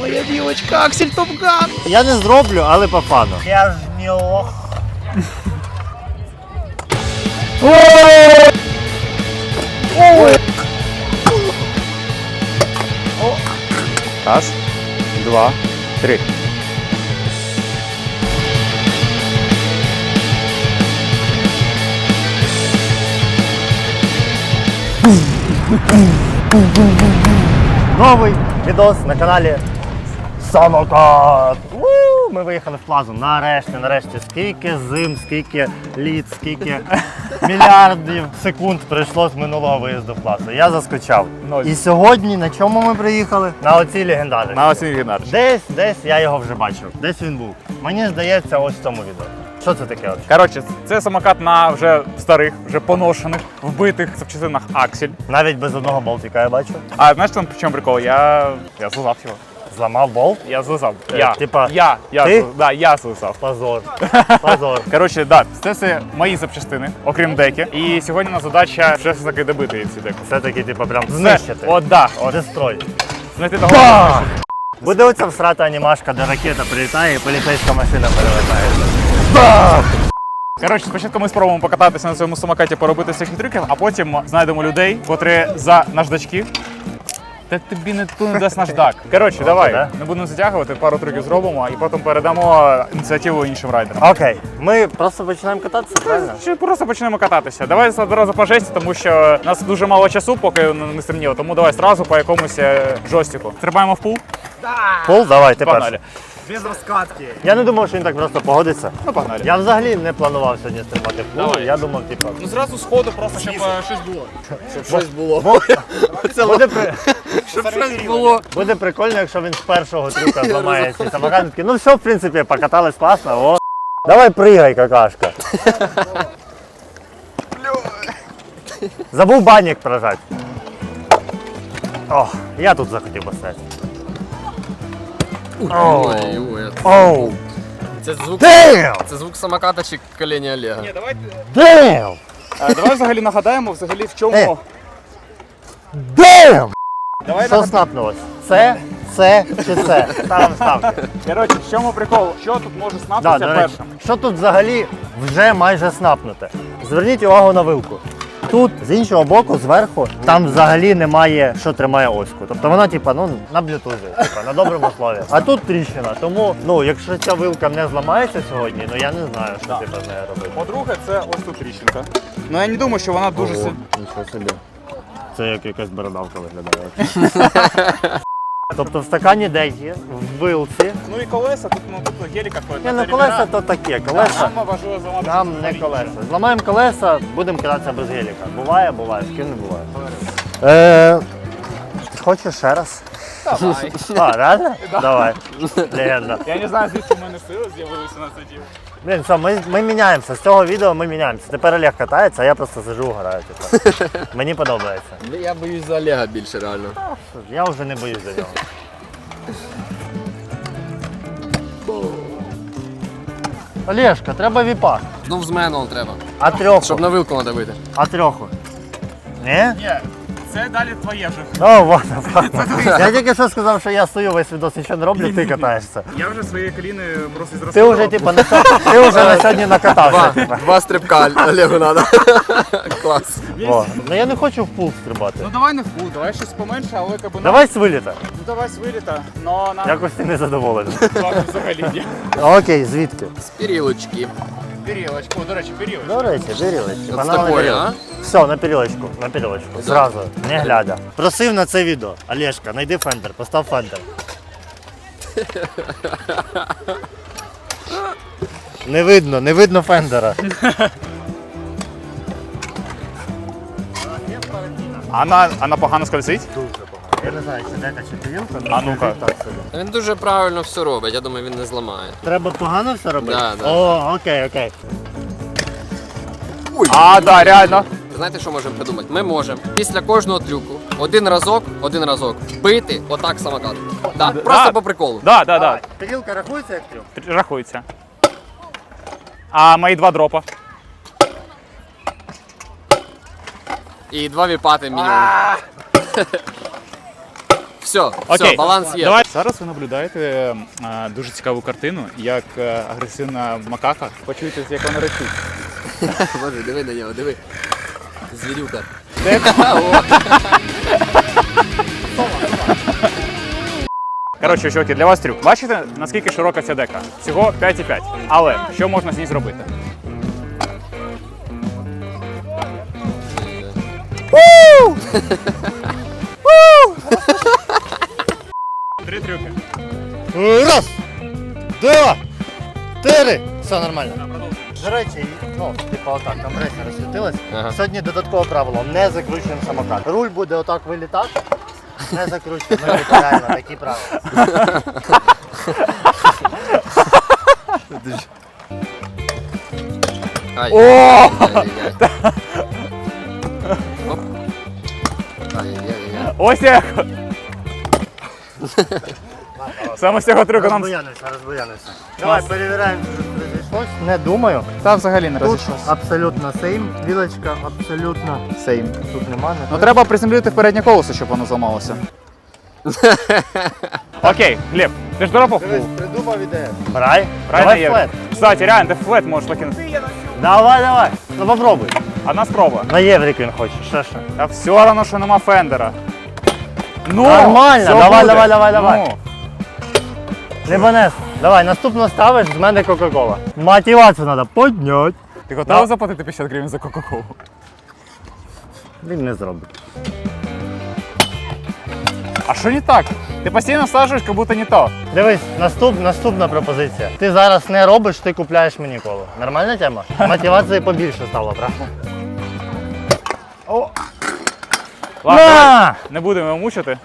Моя білочка, Аксель Топган. Я не зроблю, але по фану. Я ж не лох. Раз, два, три. Новий відос на каналі Самокат. У, Ми виїхали в плазу. Нарешті, нарешті. Скільки зим, скільки літ, скільки мільярдів секунд пройшло з минулого виїзду в плазу. Я заскучав. Ноль. І сьогодні на чому ми приїхали? На оцій легендарі. На осінь гінар. Десь, десь я його вже бачив. Десь він був. Мені здається, ось в цьому відео. Що це таке? Коротше, це самокат на вже старих, вже поношених, вбитих запчастинах Аксель. Навіть без одного болтика я бачу. А знаєш там в чому прикол? Я, я злизав його. Зламав болт. Я злизав. Е, Я. типа, я, я, ти? зли- да, я злизав. Позор. Позор. Коротше, да, це все мої запчастини, окрім деки. І сьогодні у нас задача вже все таки добити ці деки. Все-таки, типу, прям Все. знищити. От, да, от. Дестрой. Знайти того. Бах! Буде оця всрата анімашка, де ракета прилітає і поліцейська машина перелетає. Коротше, спочатку ми спробуємо покататися на цьому самокаті, поробити всяких трюків, а потім знайдемо людей, котрі за наждачки. Та тобі не ту не дасть наждак. Коротше, давай, да? не будемо затягувати, пару трюків зробимо і потім передамо ініціативу іншим райдерам. Окей, ми просто починаємо кататися, правильно? Чи просто почнемо кататися? Давай одразу по жесті, тому що у нас дуже мало часу, поки не стемніло, тому давай одразу по якомусь е, джойстику. Стрибаємо в пул? Пол, давай, ти перший. Без розкатки. Я не думав, що він так просто погодиться. Ну, погнали. Я взагалі не планував сьогодні стрибати в пул. Давай. Я думав, типу, Ну зразу сходу, просто щоб е, щось було. Щоб Щось було. буде, при... Щоб щось було. буде прикольно, якщо він з першого трюка зламає ці самокат. Такий, Ну все, в принципі, покатались класно. О. Давай пригай, какашка. Забув банік прожати. О, я тут захотів поставити. Ой, ой, Оу! це звук, Damn! це звук самоката чи коління Олега. Ні, давай, Damn! е, давай взагалі нагадаємо, взагалі в чому. Е. Damn! Давай Що снапнулось? Це, це чи це? Ставимо ставки. Коротше, в чому прикол? Що тут може Да, снапитися до речі, першим? що тут взагалі вже майже снапнуте? Зверніть увагу на вилку. Тут з іншого боку, зверху, там взагалі немає, що тримає оську. Тобто вона, типа, ну на блютузі, типа, на доброму слові. А тут тріщина. Тому, ну, якщо ця вилка не зламається сьогодні, ну я не знаю, що типа з нею робити. По-друге, це ось тут тріщинка. Ну я не думаю, що вона дуже сильно. Нічого собі. Це як якась бородавка виглядає. тобто в стакані де є, в вилці. Ну і колеса, тут ну тут геліка ходить. Ні, ну колеса то таке, колеса. Нам важливо зламати. Нам не колеса. Зламаємо колеса, будемо кидатися без геліка. Буває, буває, з ким не буває. Е, хочеш ще раз? Давай. А, реально? Давай. Легенда. Я не знаю, звідки в мене сили з'явилися на це діло. Блін, все, ми, ми міняємося. З цього відео ми міняємося. Тепер Олег катається, а я просто сижу, граю. Типу. Мені подобається. Я боюсь за Олега більше реально. Я вже не боюсь за нього. Олешка, треба віпак. Ну з мене треба. А трьоху. Щоб на вилку надавити. А трьоху. Ні? Ні, це далі твоє вже. О, ладно, ладно. Я тільки що сказав, що я стою весь відос нічого не роблю, ти катаєшся. Я вже свої коліни просто Ти зростав. вже типу на сьогодні, ти вже на сьогодні накатався. типу. Два стрибка Олегу треба. Клас. Во. Ну я не хочу в пул стрибати. Ну давай не в пул, давай щось поменше, але кабина. Давай з виліта. Ну давай з виліта, но нам Якось ти не задоволений. взагалі ні. Окей, звідки? З перілочки. Перілочку, до речі, перілочку. До речі, перілочки. От з такої, перілочку. Все, на перілочку, на перілочку. Зразу, не глядя. Просив на це відео. Олешка, знайди фендер, постав фендер. Не видно, не видно фендера. А на, а на погано скользить? Я не знаю, чи дека, чи пилка, А ну-ка. так собі. Він дуже правильно все робить, я думаю, він не зламає. Треба погано все робити? Да, да. О, окей, окей. А, да, реально. Знаєте, що можемо придумати? Ми можемо після кожного трюку один разок, один разок бити отак самокат. Да, просто да. по приколу. Да, да, да. Тарілка рахується як трюк? Рахується. А мої два дропа. І два віпати мінімум. Все, все, Окей, баланс є. Давай. Зараз ви наблюдаєте е, дуже цікаву картину, як е, агресивна макака. Почуєте, як вона речить. Боже, диви на нього, диви. Звірюка. Коротше, чуваки, для вас трюк. Бачите, наскільки широка ця дека? Всього 5,5. Але що можна з ній зробити? Три трюки. Раз, два, три. Все нормально. До речі, ну, типу отак, там рейка розсвітилась. Ага. Сьогодні додаткове правило, не закручуємо самокат. Руль буде отак вилітати, не закручуємо. Ну, типу, реально, такі правила. Ай. О! Ай-яй-яй. Оп. Ай-яй-яй. Ось як! Саме з цього трюку нам. Розбуянився, розбуянився. Давай перевіряємо, що розійшлось. Не думаю. Та взагалі не Тут абсолютно сейм, вілочка абсолютно Сейм. тут нема. Не Ну треба приземлити переднє колесо, щоб воно зламалося. Окей, Глеб, ти ж дропав Дивись, придумав ідею. Брай, Правильно давай флет. Кстати, реально, ти флет можеш накинути. Давай, давай. Ну попробуй. Одна спроба. На єврик він хоче, ще що. Та все одно, що нема фендера. Ну, Нормально, все давай, буде. давай, давай, давай. Ну, Не. Давай, наступно ставиш, з мене Кока-Кола. Мотивацію треба підняти. ти готовий заплатити 50 гривень за Кока-Колу? Він не зробить. А що не так? Ти постійно всаджуєш, як будто не то. Дивись, наступ, наступна пропозиція. Ти зараз не робиш, ти купляєш мені коло. Нормальна тема? Мотивації побільше стало, правда? Ладно, давай, не будемо його мучити.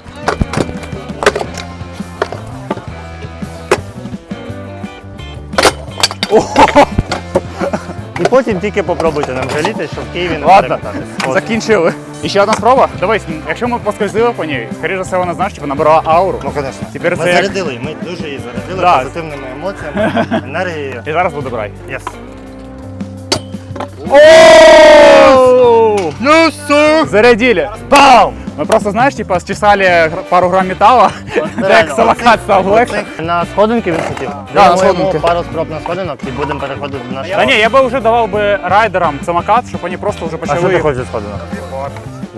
І потім тільки попробуйте нам жаліти, що в Києві не Ладно, перекататись. Закінчили. І ще одна спроба. Дивись, якщо ми поскользили по ній, скоріше за все вона знаєш, типу набирала ауру. Ну, звісно. Тепер ми це як- зарядили, ми дуже її зарядили Да. позитивними емоціями, енергією. І зараз буде брай. Єс. Зарядили. Бам! Ми просто, знаєш, типа, счесали пару грам металла, Реально, самокат став легше. На сходинки він хотів? Да, на сходинки. пару спроб на сходинок і будемо переходити до нашого. Та ні, я би вже давав би райдерам самокат, щоб вони просто вже А що ти почали. хочеш сходинок?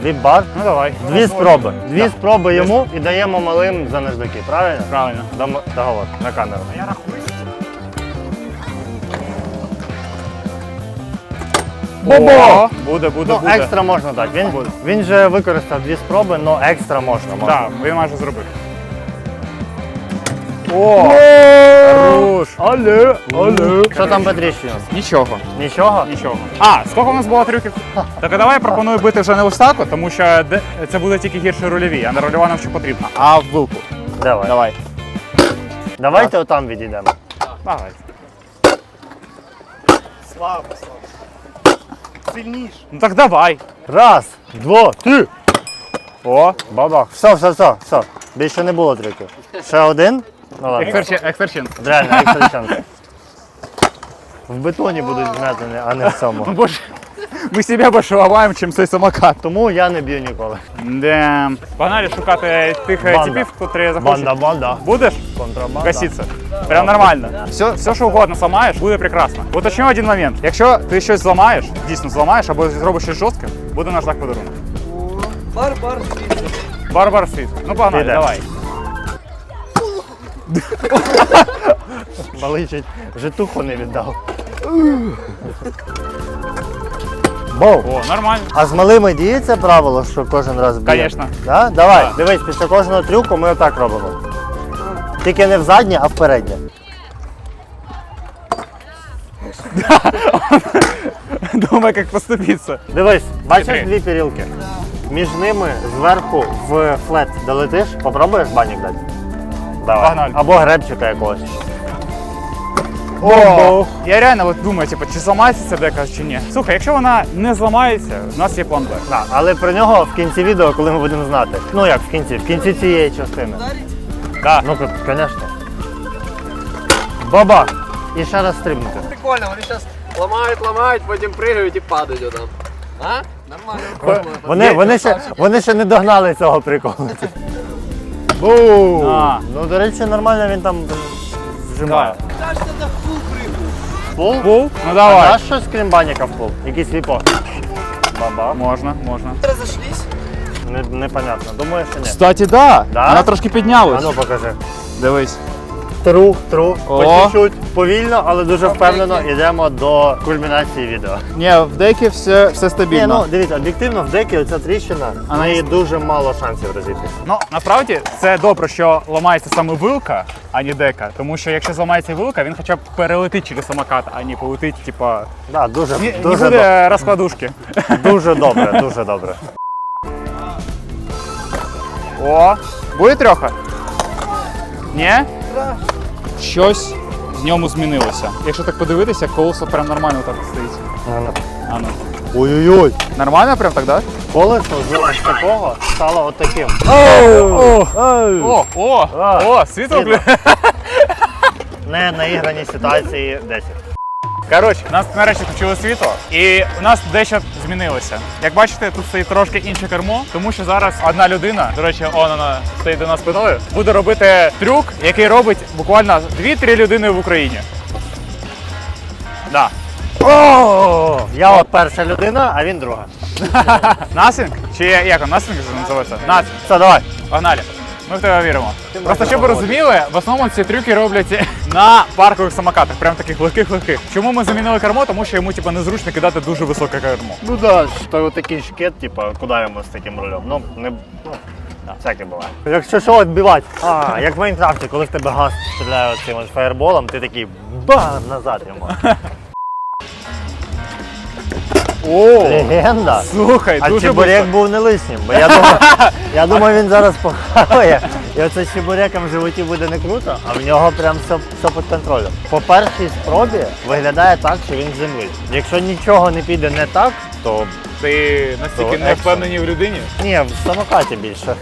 Дві бар? Ну давай. Дві спроби. Дві спроби йому і даємо малим за наждаки, правильно? Правильно. Договор на камеру. Бобо! Буде, буде, Ну, буде. екстра можна дати. Він, він же використав дві спроби, але екстра можна. можна. Так, він майже зробив. О! Хорош! Але, але. Що там по тріщинам? Нічого. Нічого? Нічого. А, скільки у нас було трюків? Так а давай я пропоную бити вже не ось так, от, тому що де- це буде тільки гірше рульові, а не рульова нам ще потрібна. А в вилку. Давай. Давай. Давайте отам відійдемо. Давай. Слава, слава. Сильніше. Ну так давай. Раз, два, три. О, Бабах. Все, все, все, все. Більше не було трюків. Ще один? Ну ладно. експерчин. Реально, екстрачанка. В бетоні будуть зметені, а не в цьому. Боже, ми себе більше ламаємо, чим цей самокат. Тому я не б'ю ніколи. Де. Погнали шукати тих е, Банда. типів, котрі захочуть. Банда, банда. Будеш? Контрабанда. Гаситься. Прям нормально. Все, все, що угодно зламаєш, буде прекрасно. Уточню один момент. Якщо ти щось зламаєш, дійсно зламаєш або зробиш щось жорстке, буде наш знак подарунок. Бар-бар. Барбар світ. Ну погнали, Піде. давай. Баличить, житуху не віддав. Боу. О, нормально. А з малими діється правило, що кожен раз б'є? Конечно. Да? Давай, Да. дивись, після кожного трюку ми отак робимо. Тільки не в заднє, а в переднє. Думай, як поступитися. Дивись, бачиш Хитрий. дві пірілки. Між ними зверху в флет долетиш, попробуєш банік дати? Давай. Погнали. Або гребчика якогось. О, я реально от думаю, типу, чи зламається ця дека, чи ні. Слухай, якщо вона не зламається, у нас є план Б. Да, але про нього в кінці відео, коли ми будемо знати. Ну як в кінці? В кінці цієї частини. Да. Ну, звісно. Баба! І ще раз стрибнути. Прикольно, вони зараз ламають, ламають, потім пригають і падають отам. А? Нормально. Вони, вони, ще, вони ще не догнали цього приколу. Бу! А. Ну, до речі, нормально він там вжимає. Пул? Пул? Ну А давай. даш щось крім баніка в пул? Якийсь ліпо. Баба. Можна, можна. Разошлись? Не, непонятно. Думаю, що ні. Кстати, да. Да? Вона трошки А піднялась. ну покажи. Дивись. Тру, тру. О. По чуть-чуть, повільно, але дуже впевнено йдемо до кульмінації відео. Ні, в деякі все, все Ні, стабільно. ну дивіться, об'єктивно в декі оця тріщина, А в на неї дуже мало шансів розійтись. Ну, насправді це добре, що ламається саме вилка, а не дека. Тому що якщо зламається вилка, він хоча б перелетить через самокат, а не полетить, типа. Да, дуже, Не, не дуже, буде розкладушки. дуже добре, дуже добре. О, буде трьоха? Ні? Щось в ньому змінилося. Якщо так подивитися, колесо прям нормально так стоїть. А ну. Ой-ой-ой. Нормально прям так, да? Колесо з ось такого стало от таким. О, о, о, о, світло. Не наіграні ситуації 10. Коротше, у нас нарешті включили світло, і у нас дещо змінилося. Як бачите, тут стоїть трошки інше кермо, тому що зараз одна людина, до речі, он вона стоїть до нас спиною, буде робити трюк, який робить буквально 2-3 людини в Україні. Да. О, я от перша людина, а він друга. Насінг? Чи як? Насінг називається? Насінг. Все, давай. Погнали. Ми в тебе віримо. Ти Просто щоб ви розуміли, в основному ці трюки роблять на паркових самокатах, прям таких легких-легких. Чому ми замінили кермо? Тому що йому типу, незручно кидати дуже високе кермо. Ну да, що такий шкет, типа, куди йому з таким рулем? Ну, не. Ну, да, всяке буває. Якщо що, відбивати. А, як в Майнкрафті, коли в тебе газ стріляє цим фаєрболом, ти такий бам назад йому. О, Легенда. слухай, А дуже чебурек быстро. був не лишнім, бо я думав, я думав, він зараз похаває, і оце з чебуреком в животі буде не круто, а в нього прям все, все під контролем. По першій спробі виглядає так, що він землить. Якщо нічого не піде не так, то Ти настільки То не екшен. впевнений в людині? ні, в самокаті більше.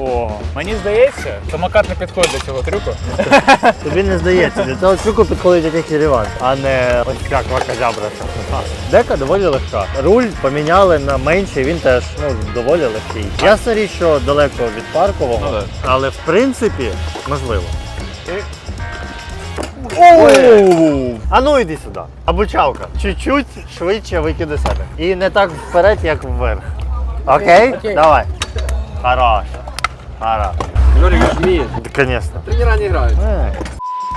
О, мені здається, самокат не підходить до цього трюку. Тобі не здається, для цього трюку підходить якийсь Єреван, а не ось як ваказябра. Дека доволі легка. Руль поміняли на менший, він теж ну, доволі легкий. Ясна річ, що далеко від паркового, Ну, але в принципі можливо. Оу! А ну йди сюди. Обучалка. Чуть-чуть швидше викиди себе. І не так вперед, як вверх. Окей? Окей. Давай. Хорош. Хорош. Жорик ж вміє. Конечно. Тренера не грають. Е.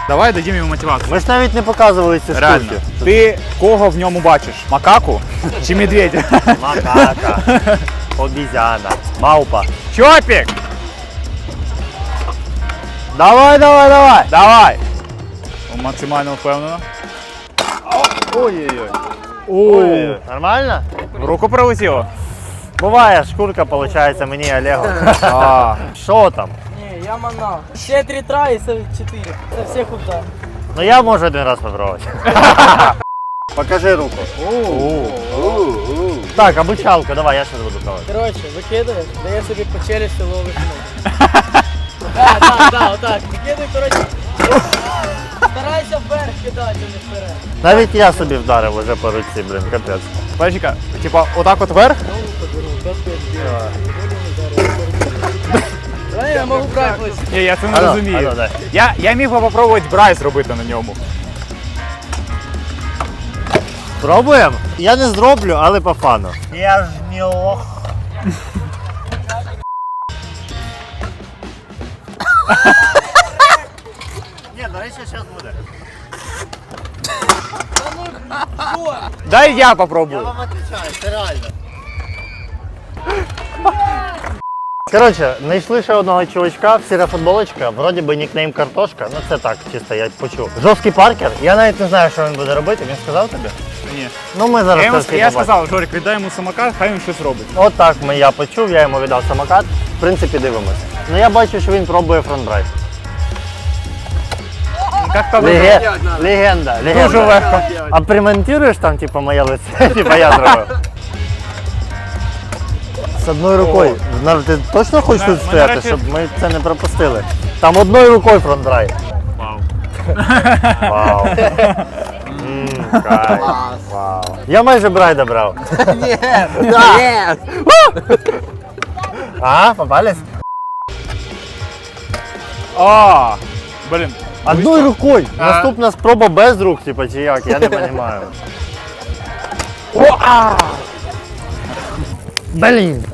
Давай дадім йому мотивацію. Ми ж навіть не показували ці Реально. штуки. Ти кого в ньому бачиш? Макаку чи медведя? Макака. Обізяна. Маупа. Чопік! Давай, давай, давай. Давай! Максимально впевнено. Ой-ой-ой. Ой. Нормально? В руку прилетіло. Буває, шкурка, виходить, мені і Олегу. А, Що там? Не, я манал. Все три тра и со четыре. Со всех ударов. Ну я можу один раз попробувати. Покажи руку. Так, обучалка, давай, я зараз буду пробувати. Короче, выкидываешь, дає собі по челюсти ловиш ноги. Да, да, да, отак. Викидуй, короче. Старайся вверх кидати, а не вперед. Навіть я собі вдарив уже по руці, блін, капець. Пачка, типа, отак от вверх? Ногу подвернув, капець. Давай я можу брати. Ні, я це не розумію. Я, я міг би попробувати брайс робити на ньому. Пробуємо? Я не зроблю, але по фану. Я ж не лох. Ні, до речі, зараз буде. Дай я попробую. вам відповідаю, це реально. Коротше, знайшли ще одного чувачка, сіра футболочка, вроді би нікнейм картошка, ну це так, чисто я почув. Жорсткий паркер, я навіть не знаю, що він буде робити, він сказав тобі? Ні. Ну ми Я, зараз йому, я сказав, Жорик, віддай йому самокат, хай він щось робить. От так ми, я почув, я йому віддав самокат. В принципі, дивимося. Ну я бачу, що він пробує фронтдрайв. Леге... Легенда, легенда. Дуже легко. А примонтуєш там, типу, моє лице, типу я зробив? З одною рукою. На- Ти точно хочеш Ми- тут ми, стояти, речі- щоб ми це не пропустили? Там одною рукою фронтдрайв. Вау. Вау. М, кайф. Вау. Я майже брайда брав. А, попались? А, блін. Одною рукою. А. Наступна спроба без рук, типа, чи як, я не розумію. Блін.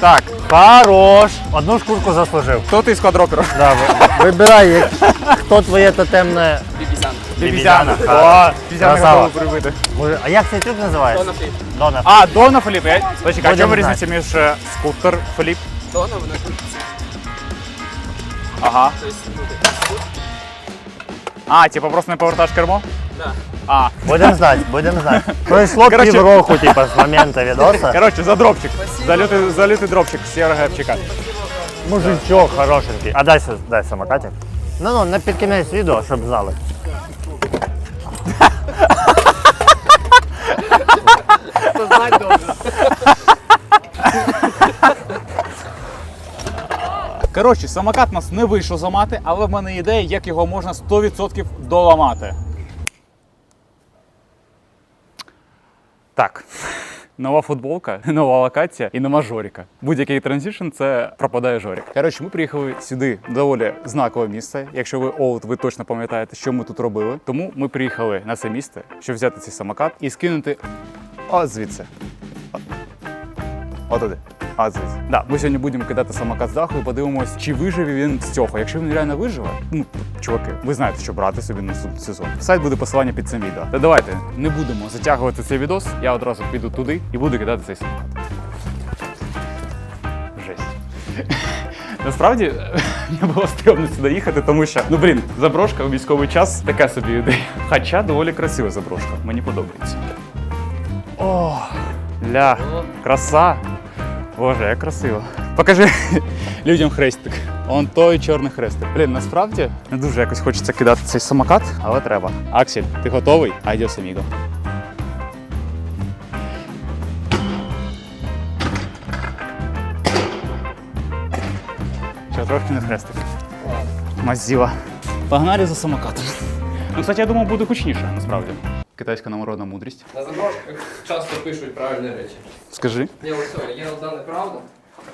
Так, Хорош. Одну шкурку заслужив. хто ти з квадроперів? Да, ви- вибирай, як- хто твоє тотемне. Бібізян. Бібізяна. Бібізяна. О, бібізяна Красава. готова прибити. Може, а як цей трюк називається? Дона Фліп. Дона. А, Дона Фліп. Я... Почекай, а Будемо чому знати. різниця між е, скутер Фліп? Дона, вона крутиться. Ага. Тобто, ну, А, типу просто не повертаєш кермо? Да. А, Будемо знати, будемо знати. Пройшло Короче- півроку, типа, з моменту відоса. коротше, за дропчик. За лютий, за лютий дропчик з Єврогепчика. Мужичок хорошенький. А дай, дай самокатик. Ну, ну, на під кінець відео, щоб знали. Знать. Коротше, самокат нас не вийшов замати, але в мене ідея, як його можна 100% доламати. Так. Нова футболка, нова локація і нема Жоріка. Будь-який транзішн це пропадає Жорік. Коротше, ми приїхали сюди доволі знакове місце. Якщо ви олд, ви точно пам'ятаєте, що ми тут робили. Тому ми приїхали на це місце, щоб взяти цей самокат і скинути от звідси. От. Отуди. Звідси. Да, ми сьогодні будемо кидати самокат з даху і подивимось, чи виживе він з цього. Якщо він реально виживе, ну чуваки, ви знаєте, що брати собі на сезон. Сайт буде посилання під цим відео. Та давайте не будемо затягувати цей відос. Я одразу піду туди і буду кидати цей самокат. Жесть. Насправді мені було стрьомно сюди їхати, тому що ну блін, заброшка у військовий час така собі ідея. Хоча доволі красива заброшка. Мені подобається. О, ля, краса. Боже, як красиво. Покажи людям хрестик. Он той чорний хрестик. Блін, насправді не дуже якось хочеться кидати цей самокат, але треба. Аксель, ти готовий? Айдіос, аміго. Що, трошки не хрестик. Мазіла. Погнали за самокатом. Ну, кстати, я думав, буде гучніше, насправді. Китайська народна мудрість. На заброшках часто пишуть правильні речі. Скажи. Ні, ось є одна неправда.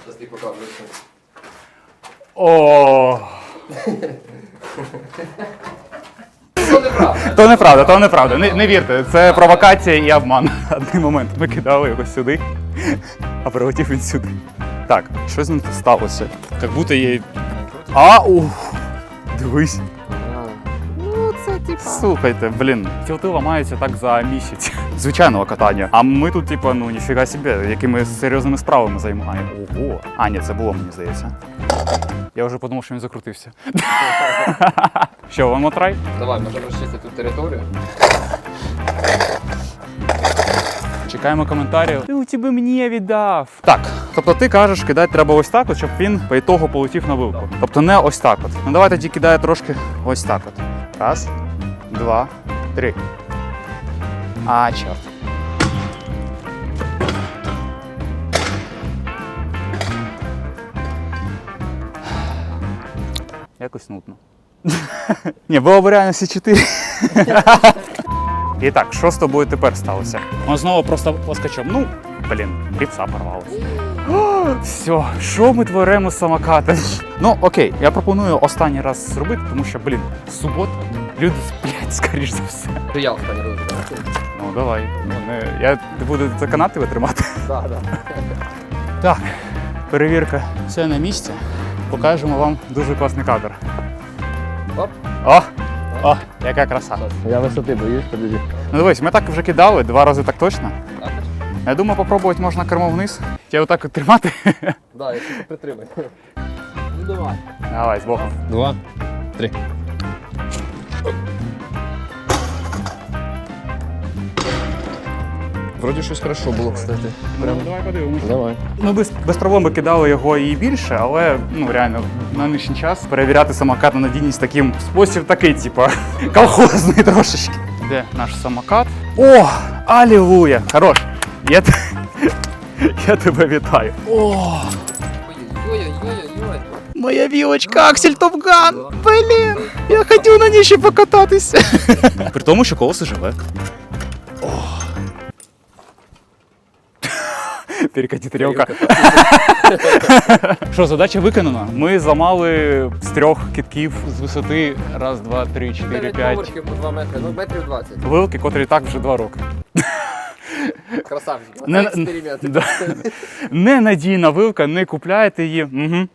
Зараз ти покажу. О, Це неправда. То неправда, то неправда. Не, не вірте, це провокація і обман. Один момент ми кидали його сюди, а прилетів він сюди. Так, що з ним сталося? Як будто є. А, ух! Дивись. Типа. Слухайте, блін, тілти ламаються так за місяць звичайного катання. А ми тут, типа, ну ніфіга собі, якими серйозними справами займаємо. Ого. А, ні, це було, мені здається. Я вже подумав, що він закрутився. Що, вам трай? Давай, можемо розчистити тут територію. Чекаємо коментарів. Ти у тебе мені віддав. Так, тобто ти кажеш, кидати треба ось так, от, щоб він по ітогу полетів на вилку. Тобто не ось так от. Ну давай тоді кидає трошки ось так от. Раз, два, три. А, чорт. Якось нудно. Ні, було б реально всі чотири. І так, що з тобою тепер сталося? Он знову просто плоскочом. Ну, блін, кліпса порвалась. О, Все, що ми творимо з самокатом? Ну, окей, я пропоную останній раз зробити, тому що, блін, субота, люди сплять, скоріш за все. Я останній раз. Ну, давай. Ну, не- Я буду за канати витримати. Так, так. Так, перевірка. Все на місці. Покажемо вам дуже класний кадр. Оп. О! О, яка краса. Я висоти боюсь, подожди. Ну дивись, ми так вже кидали, два рази так точно. Так? Я думаю, попробувати можна кермо вниз. Тебе отак от тримати. Да, якщо ти притримай. Ну давай. Давай, з боком. Два, три. Вроді щось хорошо було, кстати. Прям... Ну, давай подивимося. Давай. Ми без, без проблем би кидали його і більше, але ну реально на нинішній час перевіряти самокат на надійність таким спосіб такий, типу, колхозний трошечки. Де наш самокат? О! Алілуя! Хорош! Я, я тебе вітаю. О! Моя вілочка Аксель Топган! Блін! Я хотів на ній ще покататися. При тому, що колесо живе. Перекати тарілка. Що, задача виконана. Ми зламали з трьох китків з висоти раз, два, три, чотири, п'ять. по 2 метри, ну метрів 20. Вилки, котрі і так вже два роки. Красавчик. Не- Експеримент. Да. Ненадійна вилка, не купляйте її. Угу.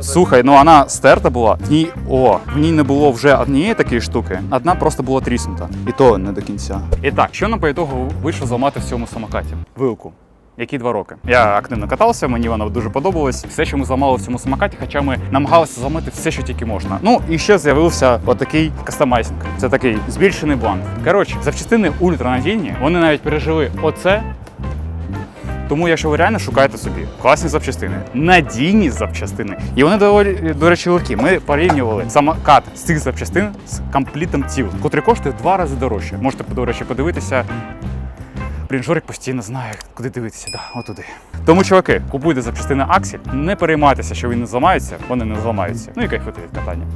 Слухай, ну вона стерта була. В ній о, в ній не було вже однієї такої штуки, одна просто була тріснута. І то не до кінця. І так, що нам по ітогу вийшло зламати в цьому самокаті? Вилку. Які два роки. Я активно катався, мені вона дуже подобалась. Все, що ми зламали в цьому самокаті, хоча ми намагалися зламати все, що тільки можна. Ну і ще з'явився отакий кастомайзинг. Це такий збільшений бланк. Коротше, запчастини ультранадійні. Вони навіть пережили оце тому, якщо ви реально шукаєте собі класні запчастини, надійні запчастини, і вони доволі, до речі, легкі. Ми порівнювали самокат з цих запчастин з комплітом тіл, котрий коштує в два рази дорожче. Можете, до речі, подивитися. Блін, Жорик постійно знає, куди дивитися. Да, отуди. Тому, чуваки, купуйте запчастини Аксель, не переймайтеся, що вони не зламаються, вони не зламаються. Ну і кайфуйте від катання.